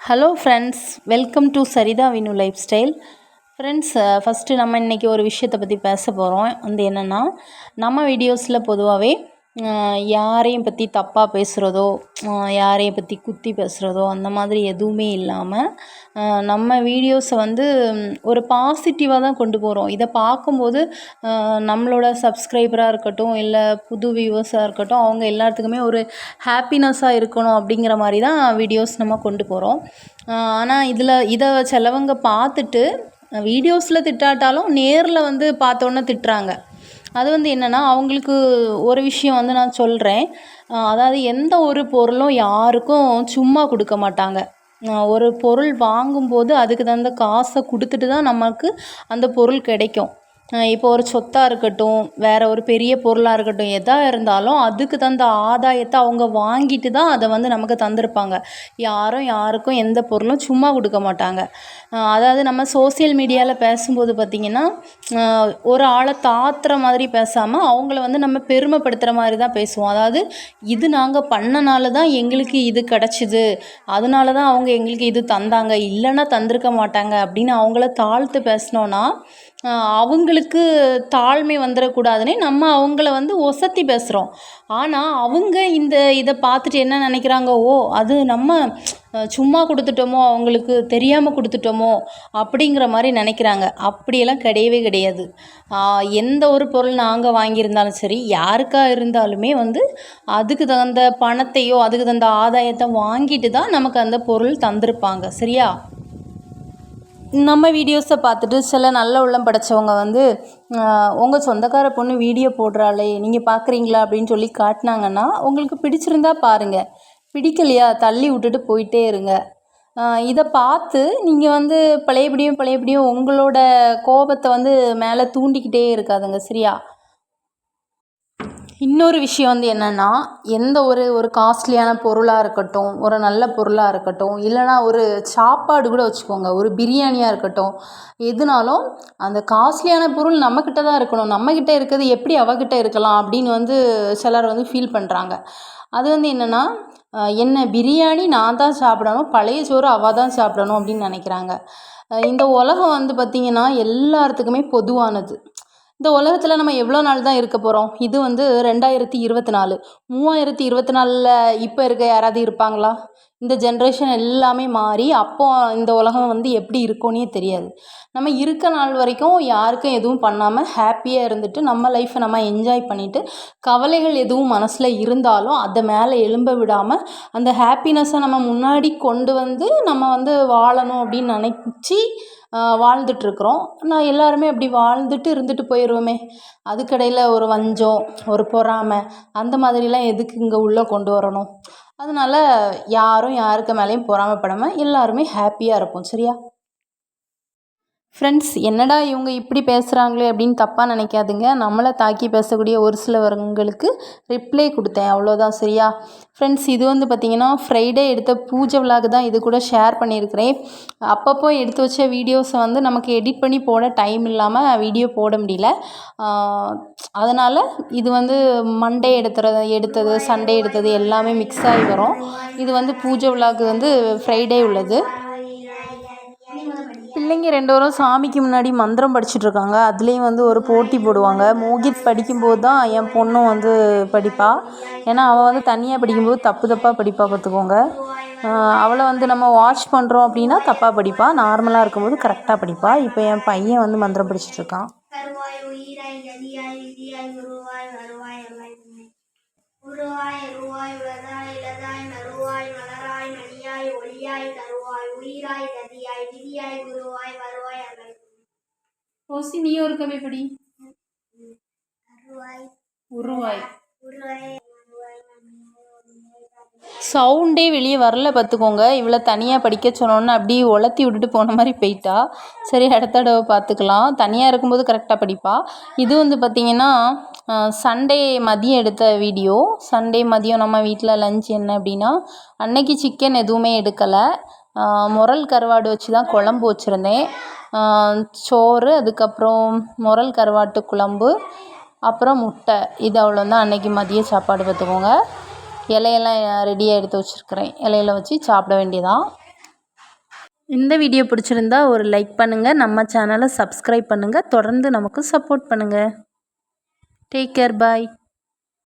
Hello friends welcome to Saritha Vinu lifestyle friends first நம்ம இன்றைக்கி ஒரு விஷயத்தை பற்றி பேச போகிறோம் வந்து என்னென்னா நம்ம வீடியோஸில் பொதுவாகவே யாரையும் பற்றி தப்பாக பேசுகிறதோ யாரையும் பற்றி குத்தி பேசுகிறதோ அந்த மாதிரி எதுவுமே இல்லாமல் நம்ம வீடியோஸை வந்து ஒரு பாசிட்டிவாக தான் கொண்டு போகிறோம் இதை பார்க்கும்போது நம்மளோட சப்ஸ்கிரைபராக இருக்கட்டும் இல்லை புது வியூவர்ஸாக இருக்கட்டும் அவங்க எல்லாத்துக்குமே ஒரு ஹாப்பினஸ்ஸாக இருக்கணும் அப்படிங்கிற மாதிரி தான் வீடியோஸ் நம்ம கொண்டு போகிறோம் ஆனால் இதில் இதை சிலவங்க பார்த்துட்டு வீடியோஸில் திட்டாட்டாலும் நேரில் வந்து பார்த்தோன்னே திட்டுறாங்க. அது வந்து என்னென்னா அவங்களுக்கு ஒரு விஷயம் வந்து நான் சொல்கிறேன் அதாவது எந்த ஒரு பொருளும் யாருக்கும் சும்மா கொடுக்க மாட்டாங்க. ஒரு பொருள் வாங்கும்போது அதுக்கு தகுந்த காசை கொடுத்துட்டு தான் நமக்கு அந்த பொருள் கிடைக்கும். இப்போ ஒரு சொத்தாக இருக்கட்டும் வேறு ஒரு பெரிய பொருளாக இருக்கட்டும் எதாக இருந்தாலும் அதுக்கு தகுந்த ஆதாயத்தை அவங்க வாங்கிட்டு தான் அதை வந்து நமக்கு தந்திருப்பாங்க. யாரும் யாருக்கும் எந்த பொருளும் சும்மா கொடுக்க மாட்டாங்க. அதாவது நம்ம சோசியல் மீடியாவில் பேசும்போது பார்த்திங்கன்னா ஒரு ஆளை தாத்துற மாதிரி பேசாமல் அவங்கள வந்து நம்ம பெருமைப்படுத்துகிற மாதிரி தான் பேசுவோம். அதாவது இது நாங்கள் பண்ணனால தான் எங்களுக்கு இது கிடச்சிது. அதனால தான் அவங்க எங்களுக்கு இது தந்தாங்க. இல்லைன்னா தந்திருக்க மாட்டாங்க அப்படின்னு அவங்கள தாழ்த்து பேசினோன்னா அவங்களுக்கு தாழ்மை வந்துடக்கூடாதுன்னே நம்ம அவங்கள வந்து ஒசத்தி பேசுகிறோம் ஆனால் அவங்க இந்த இதை பார்த்துட்டு என்ன நினைக்கிறாங்க? ஓ அது நம்ம சும்மா கொடுத்துட்டோமோ அவங்களுக்கு தெரியாமல் கொடுத்துட்டோமோ அப்படிங்கிற மாதிரி நினைக்கிறாங்க. அப்படியெல்லாம் கிடையவே கிடையாது. எந்த ஒரு பொருள் நாங்கள் வாங்கியிருந்தாலும் சரி யாருக்காக இருந்தாலுமே வந்து அதுக்கு தகுந்த பணத்தையோ அதுக்கு தகுந்த ஆதாயத்தை வாங்கிட்டு தான் நமக்கு அந்த பொருள் தந்திருப்பாங்க. சரியா? நம்ம வீடியோஸை பார்த்துட்டு சில நல்ல உள்ளம் படைச்சவங்க வந்து உங்கள் சொந்தக்கார பொண்ணு வீடியோ போடுறாளே நீங்கள் பார்க்குறீங்களா அப்படின்னு சொல்லி காட்டினாங்கன்னா உங்களுக்கு பிடிச்சிருந்தா பாருங்கள் பிடிக்கலையா? தள்ளி விட்டுட்டு போயிட்டே இருங்க. இதை பார்த்து நீங்கள் வந்து பழையபடியும் பழையபடியும் உங்களோட கோபத்தை வந்து மேலே தூண்டிக்கிட்டே இருக்காதுங்க சரியா? இன்னொரு விஷயம் வந்து என்னென்னா எந்த ஒரு ஒரு காஸ்ட்லியான பொருளாக இருக்கட்டும் ஒரு நல்ல பொருளாக இருக்கட்டும் இல்லைனா ஒரு சாப்பாடு கூட வச்சுக்கோங்க ஒரு பிரியாணியாக இருக்கட்டும் எதுனாலும் அந்த காஸ்ட்லியான பொருள் நம்மக்கிட்ட தான் இருக்கணும். நம்மக்கிட்ட இருக்கிறது எப்படி அவகிட்ட இருக்கலாம் அப்படின்னு வந்து சிலர் வந்து ஃபீல் பண்ணுறாங்க அது வந்து என்னென்னா என்ன பிரியாணி நான் தான் சாப்பிடணும் பழைய சோறு அவள் தான் சாப்பிடணும் அப்படின்னு நினைக்கிறாங்க. இந்த உலகம் வந்து பார்த்திங்கன்னா எல்லாத்துக்குமே பொதுவானது. இந்த உலகத்தில் நம்ம எவ்வளோ நாள் தான் இருக்க போகிறோம் இது வந்து ரெண்டாயிரத்தி இருபத்தி நாலு. மூவாயிரத்தி இருபத்தி நாலில் இப்போ இருக்க யாராவது இருப்பாங்களா? இந்த ஜென்ரேஷன் எல்லாமே மாறி அப்போ இந்த உலகம் வந்து எப்படி இருக்கும்னே தெரியாது. நம்ம இருக்க நாள் வரைக்கும் யாருக்கும் எதுவும் பண்ணாமல் ஹாப்பியாக இருந்துட்டு நம்ம லைஃப்பை நம்ம என்ஜாய் பண்ணிவிட்டு கவலைகள் எதுவும் மனசில் இருந்தாலும் அதை மேலே எழும்ப விடாமல் அந்த ஹாப்பினஸ்ஸை நம்ம முன்னாடி கொண்டு வந்து நம்ம வந்து வாழணும் அப்படின்னு நினச்சி வாழ்ந்துட்டுருக்குறோம் நான் எல்லாருமே அப்படி வாழ்ந்துட்டு இருந்துட்டு போயிடுவோமே அதுக்கடையில் ஒரு வஞ்சம் ஒரு பொறாமை அந்த மாதிரிலாம் எதுக்கு இங்கே உள்ளே கொண்டு வரணும்? அதனால் யாரும் யாருக்கு மேலேயும் பொறாமைப்படாமல் எல்லாருமே ஹாப்பியாக இருப்போம் சரியா? ஃப்ரெண்ட்ஸ் என்னடா இவங்க இப்படி பேசுகிறாங்களே அப்படின்னு தப்பாக நினைக்காதுங்க. நம்மளை தாக்கி பேசக்கூடிய ஒரு சிலவங்களுக்கு ரிப்ளை கொடுத்தேன். அவ்வளோதான் சரியா? ஃப்ரெண்ட்ஸ் இது வந்து பார்த்திங்கன்னா ஃப்ரைடே எடுத்த பூஜை விலாக் தான். இது கூட ஷேர் பண்ணியிருக்கிறேன். அப்பப்போ எடுத்து வச்ச வீடியோஸை வந்து நமக்கு எடிட் பண்ணி போட டைம் இல்லாமல் வீடியோ போட முடியல. அதனால் இது வந்து மண்டே எடுத்துறது எடுத்தது சண்டே எடுத்தது எல்லாமே மிக்ஸ் ஆகி வரும். இது வந்து பூஜை விலாக் வந்து ஃப்ரைடே உள்ளது. பிள்ளைங்க ரெண்டு பேரும் சாமிக்கு முன்னாடி மந்திரம் படிச்சுட்ருக்காங்க. அதுலேயும் வந்து ஒரு போட்டி போடுவாங்க. மோகித் படிக்கும்போது தான் என் பொண்ணும் வந்து படிப்பாள் ஏன்னா அவள் வந்து தனியாக படிக்கும்போது தப்பு தப்பாக படிப்பா பார்த்துக்கோங்க. அவளை வந்து நம்ம வாட்ச் பண்ணுறோம் அப்படின்னா தப்பாக படிப்பாள் நார்மலாக இருக்கும்போது கரெக்டாக படிப்பாள் இப்போ என் பையன் வந்து மந்திரம் படிச்சுட்ருக்கான். உருவாய் உருவாய் உலதாய் இலதாய் மறுவாய் மலராய் மணியாய் ஒளியாய் தருவாய் உயிராய் கதியாய் விதியாய் குருவாய் வருவாய் அருள். ஓசி நீ ஒரு கவி படி. உருவாய். சவுண்டே வெளியே வரல பார்த்துக்கோங்க. இவ்வளோ தனியாக படிக்க சொன்னோன்னு அப்படியே உலர்த்தி விட்டுட்டு போன மாதிரி போயிட்டா. சரி அடுத்த தடவை பார்த்துக்கலாம். தனியாக இருக்கும்போது கரெக்டாக படிப்பா. இது வந்து பார்த்திங்கன்னா சண்டே மதியம் எடுத்த வீடியோ சண்டே மதியம் நம்ம வீட்டில் லஞ்ச் என்ன அப்படின்னா அன்னைக்கு சிக்கன் எதுவுமே எடுக்கலை. முரல் கருவாடு வச்சு தான் குழம்பு வச்சுருந்தேன். சோறு அதுக்கப்புறம் முரல் கருவாட்டு குழம்பு அப்புறம் முட்டை. இது அவ்வளோ தான் அன்றைக்கி மதிய சாப்பாடு பார்த்துக்கோங்க. இலையெல்லாம் ரெடியாக எடுத்து வச்சுருக்கிறேன். இலையில வச்சு சாப்பிட வேண்டியதான் இந்த வீடியோ பிடிச்சிருந்தா ஒரு லைக் பண்ணுங்கள் நம்ம சேனலை சப்ஸ்கிரைப் பண்ணுங்கள் தொடர்ந்து நமக்கு சப்போர்ட் பண்ணுங்கள் டேக் கேர் பாய்